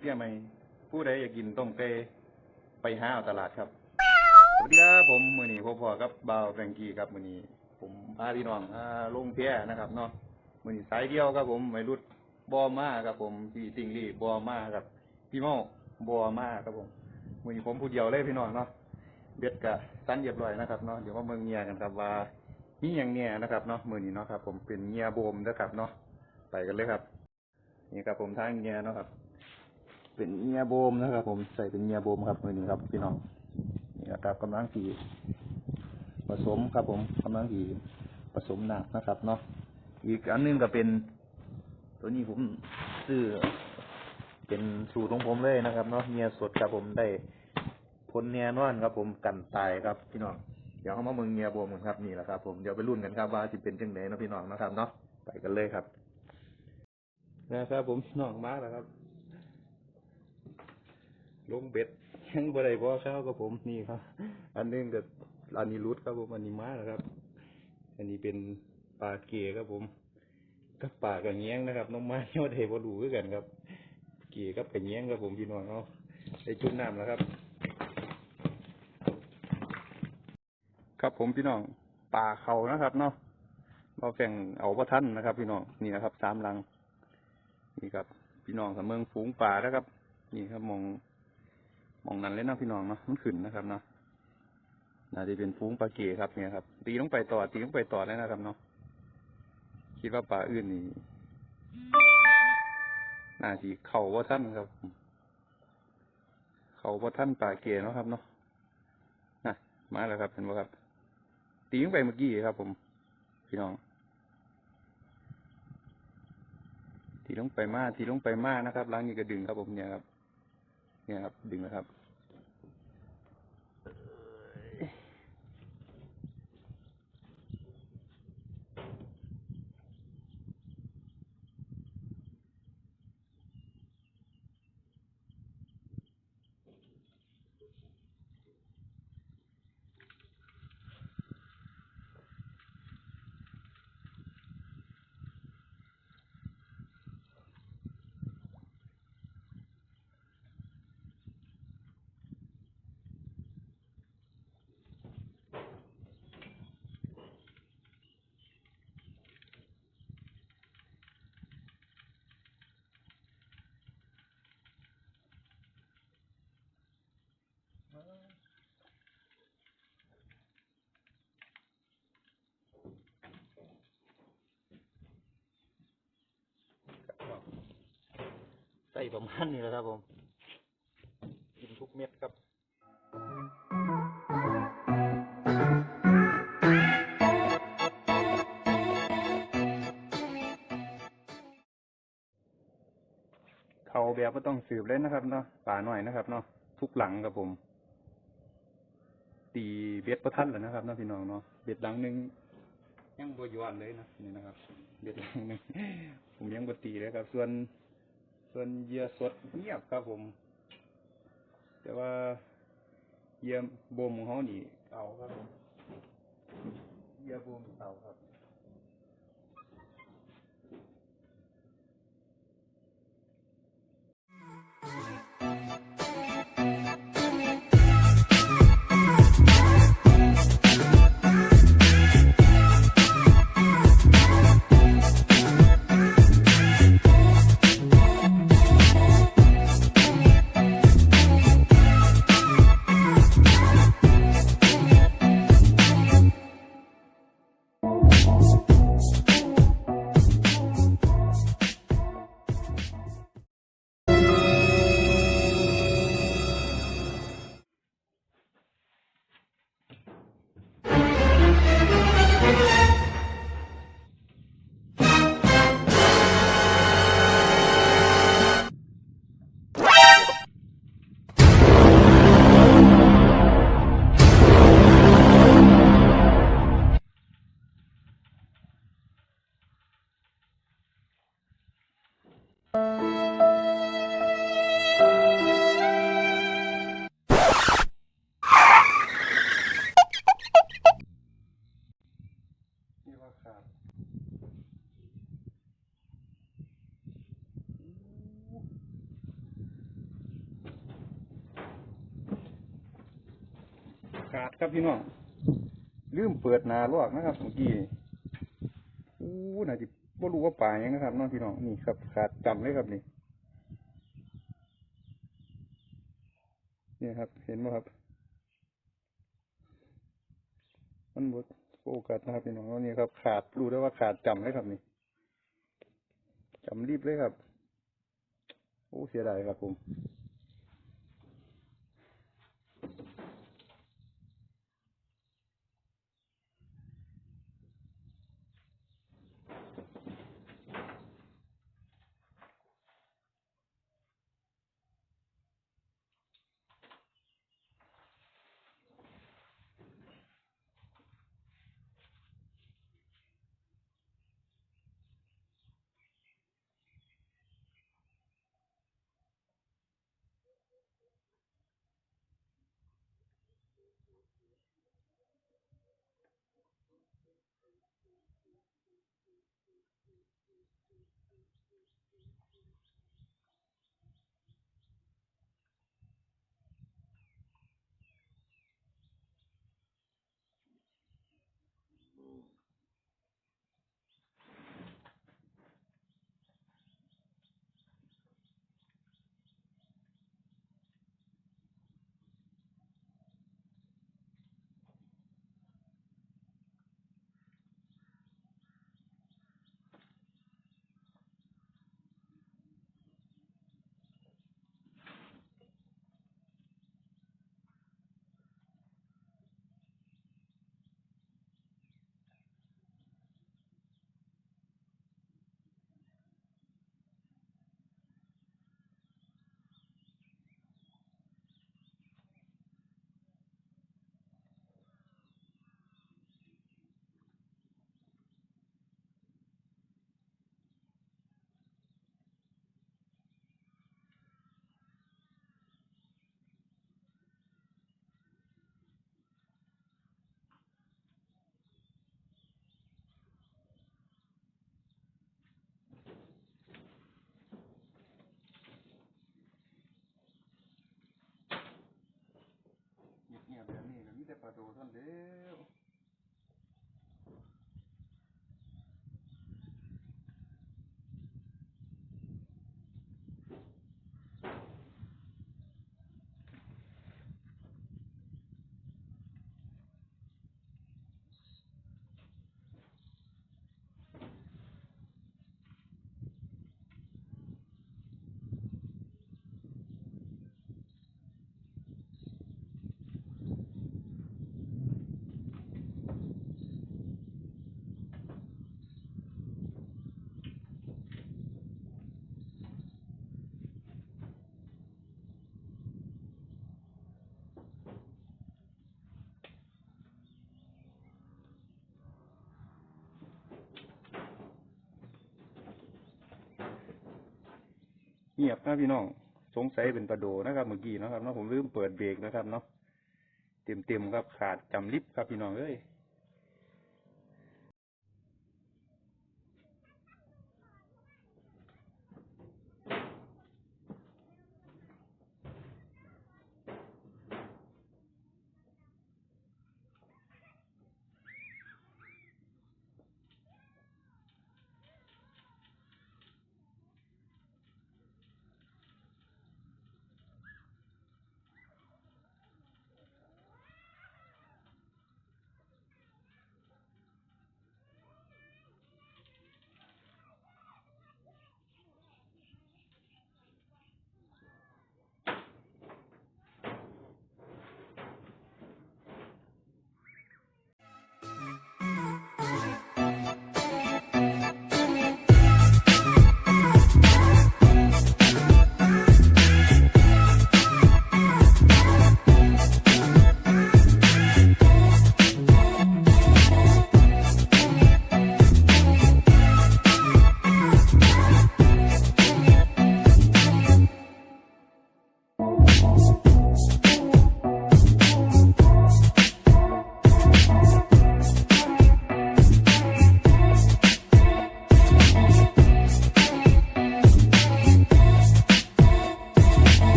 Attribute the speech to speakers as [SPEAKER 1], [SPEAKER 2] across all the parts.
[SPEAKER 1] เสมอมันเพี้ยไหมผู้ใดอยากกินต้มเกไปหาเอาตลาดครับสวัสดีครับผมมือนี้พ่อพ่อกับบ่าวแฟรงกี้ครับมือนี้ผมพาพี่น้องอ่าลงเพี้ยนะครับเนาะมือนี้สายเดียวครับผมไม่รุดบอมาครับผมพี่ติงลี่บอมาครับพี่เมาบอมาครับผมมือนี้ผมผู้เดียวเลยพี่น้องเนาะเบ็ดกะสั้นเรียบร้อยนะครับเนาะเดี๋ยวมาเมืองเงียกันครับว่ามีอย่างเงียนะครับเนาะมือนี้เนาะครับ ผมเป็นเงียโบมนะครับเนาะไปกันเลยครับ นี่ครับผมทางเงียเนาะครับ เป็นเงียโบมนะครับ ผมใส่เป็นเงียโบมครับมือนี้ครับพี่น้องนี่ครับกำลังสีผสมครับ ผมกำลังสีผสมหนักนะครับ เนาะอีกอันนึงก็เป็น ตัวนี้ผมซื้อเป็นสูตรของผมเลยนะครับ เนาะเงียสดครับผมได้ผลเนียนอนครับ ผมกันตายครับพี่น้องเดี๋ยวเขามาเมืองเงียโบมกันครับนี่แหละครับ ผมเดี๋ยวไปรุ่นกันครับว่าจะเป็นจังไหนนะพี่น้องนะครับเนาะไปกันเลยครับนะครับผมน้องมากแล้วครับ ลงเบ็ดยังบ่ได้บ่เข้ากับผมนี่ครับ อันนึงกับอันนี้รุดครับผมอันนี้มาแล้วครับ อันนี้เป็นปลาเกครับผมกับปลากระเงี้ยงนะครับ น้องม้ายอดเทบ่ดูคือกันครับ เก๋กับกระเงี้ยงครับผมพี่น้องเอาะไปจุ่มน้ำแล้วครับ ครับผมพี่น้องปลาเขานะครับ เนาะเราแฝงเอาพระท่านนะครับ พี่น้องนี่นะครับสามลัง นี่ครับ พี่น้องกับเมืองฝูงป่านะครับ นี่ครับมอง มองนั้นเลยนะพี่น้องเนาะมันขึ้นนะครับเนาะน่าจะเป็นฝูงปลาเก๋ครับเนี่ยครับ ตีลงไปต่อตีลงไปต่อเลยนะครับเนาะคิดว่าปลาอื่นนี่น่าจะเข่าว่าท่านครับ เข่าว่าท่านปลาเก๋เนาะครับเนาะนะมาแล้วครับเห็นไหมครับ ตีลงไปเมื่อกี้ครับ ผม พี่น้องทีลงไปมาทีลงไปมากนะครับล้างนี้ก็ดึงครับผมเนี่ยครับ เนี่ยครับ ดึงนะครับ ใส่ประมาณนี้แหละครับผม กินทุกเม็ดครับเขาแบบก็ต้องสืบเลยนะครับเนาะป่าหน่อยนะครับเนาะทุกหลังครับผม ตีเบ็ดประทัดแล้วนะครับเนาะพี่น้องเนาะเบ็ดหลังหนึ่งยังบยอนเลยนะนี่นะครับ เบ็ดหลังหนึ่งผมยังบตีเลยครับ ส่วน ส่วนเหยื่อสดเงียบครับผม แต่ว่าเหยื่อบ่มของเขานี่เก่าครับผมเหยื่อบ่มเก่าครับ ขาดครับพี่น้องลืมเปิดนาลวกนะครับเมื่อกี้นี่อู้น่าจะบ่รู้ว่าป่ายังนะครับน้องพี่น้องนี่ครับ ขาดจำเลยครับนี่เนี่ยครับ เห็นไหมครับ มันบดโฟกัสนะครับพี่น้องนี่ครับ ขาดรู้ได้ว่าขาดจำเลยครับนี่จำรีบเลยครับ โอ้เสียดายครับผม ก็มีแต่ปลาโด เงียวเงียบนะพี่น้อง สงสัยเป็นประโดนะครับเมื่อกี้นะครับเนาะผมลืมเปิดเบรกนะครับเนาะเต็มๆครับขาดจำลิฟต์ครับพี่น้องเอ้ย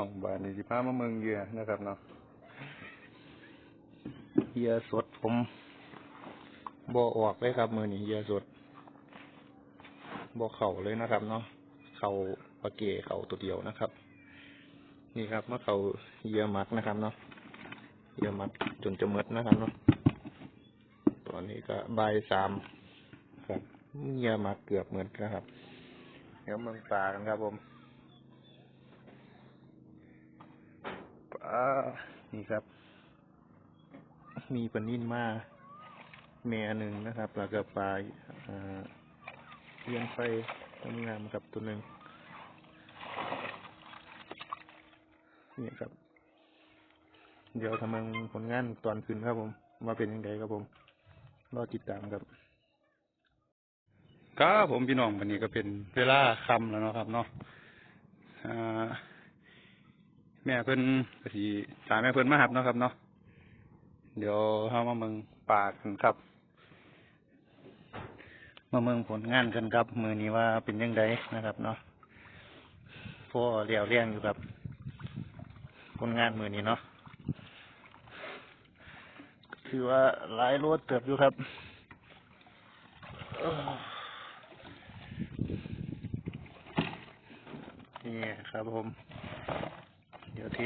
[SPEAKER 1] พี่น้องบ้านนี้สิพามาเมืองเยื่อนะครับเนาะเยื่อสดผมบ่ออกเลยครับ มือนี้เยื่อสดบ่เข่าเลยนะครับ เนาะเข่าปลาเกเข่าตัวเดียวนะครับ นี่ครับเมื่อเข่าเยื่อมักนะครับ เนาะเยื่อมักจนจะหมดนะครับเนาะตอนนี้ก็บายสามครับเยื่อมักเกือบเหมดนะครับเดี๋ยวเมืองปลากันครับผมปลา นี่ครับ มีปลานิ่นมาเมียหนึ่งนะครับ แล้วก็ปลาเลียงไฟงามๆครับตัวหนึ่งนี่ครับ เดี๋ยวทำเมืองผลงานตอนคืนครับผมว่าเป็นยังไงครับผมรอติดตามครับครับผมพี่น้องวันนี้ก็เป็นเวลาค่ำแล้วเนาะครับเนาะอ่า แม่เพิ่นก็สิสายแม่เพิ่นมาหับเนาะครับเนาะเดี๋ยวเฮามาเมืองป่ากันครับ มาเมืองผลงานกันครับ มือนี้ว่าเป็นยังไงนะครับ เนาะพ่อเลี้ยวเลี้ยงอยู่ครับผลงานมือนี้เนาะคือว่าหลายรถเติบอยู่ครับนี่ครับผม ดี๋ยวเท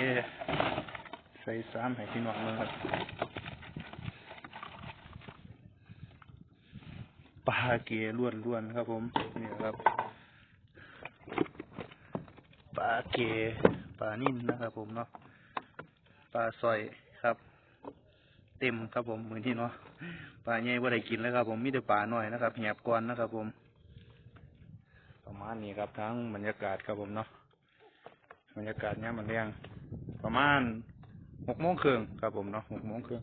[SPEAKER 1] ใส่ซ้ำให้พี่น้องเลยครับปลาเกล้วนล้วนครับผมนี่ครับปลาเกปลานิ่นนะครับผมเนาะปลาซอยครับ เต็มครับผมมือที่เนาะปลาใหญ่ว่าได้กินแล้วครับ ผมมีแต่ปลาหน่อยนะครับแหบก่อนนะครับผม ประมาณนี้ครับทั้งบรรยากาศครับผมเนาะ บรรยากาศเนี้ยมันเรียงประมาณหกโมงครึ่งครับผมเนาะหกโมงครึ่ง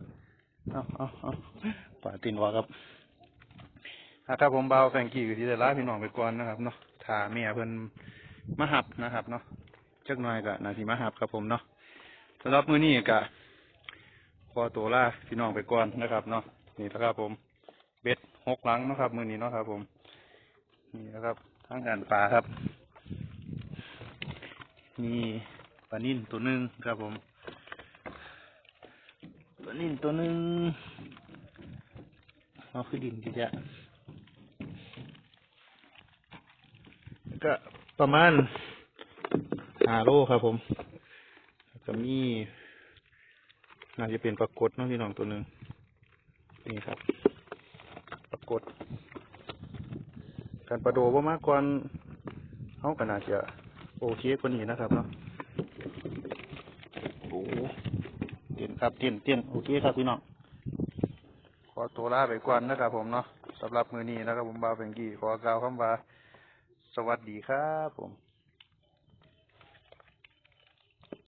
[SPEAKER 1] เอาเอาเอาป่าตินวะครับอะครับผมเบาแฟงกี้อยู่ที่จะลาพี่น้องไปก่อนนะครับเนาะถาเมียเพิ่นมาหับนะครับ เนาะจักหน่อยก็นาทีมาหับครับผมเนาะสำหรับมื้อนี้ก็ขอตัวล่าพี่น้องไปก่อนนะครับเนาะนี่นะครับผม เบ็ดหกหลังนะครับ มื้อนี้เนาะครับ ผม นี่นะครับทางการปลาครับ มีปลานิ่นตัวหนึ่งครับผมปลานิ่นตัวหนึ่งเอาขึ้นดินทีเดียวก็ประมาณห้าโลครับผมแล้วก็มีน่าจะเป็นปลากดน้องพี่น้องตัวหนึ่งนี่ครับปลากดการประโดว่ามากกว่าเขาก็น่าจะ โอเคกว่านี้นะครับเนาะโอ้เตียนครับเตียนเตียนโอเคครับพี่น้องขอตัวลาไปก่อนนะครับ ผมเนาะสำหรับมือนี้นะครับ ผมบาวแฟงกี้ขอกล่าวคำว่าสวัสดีครับ ผม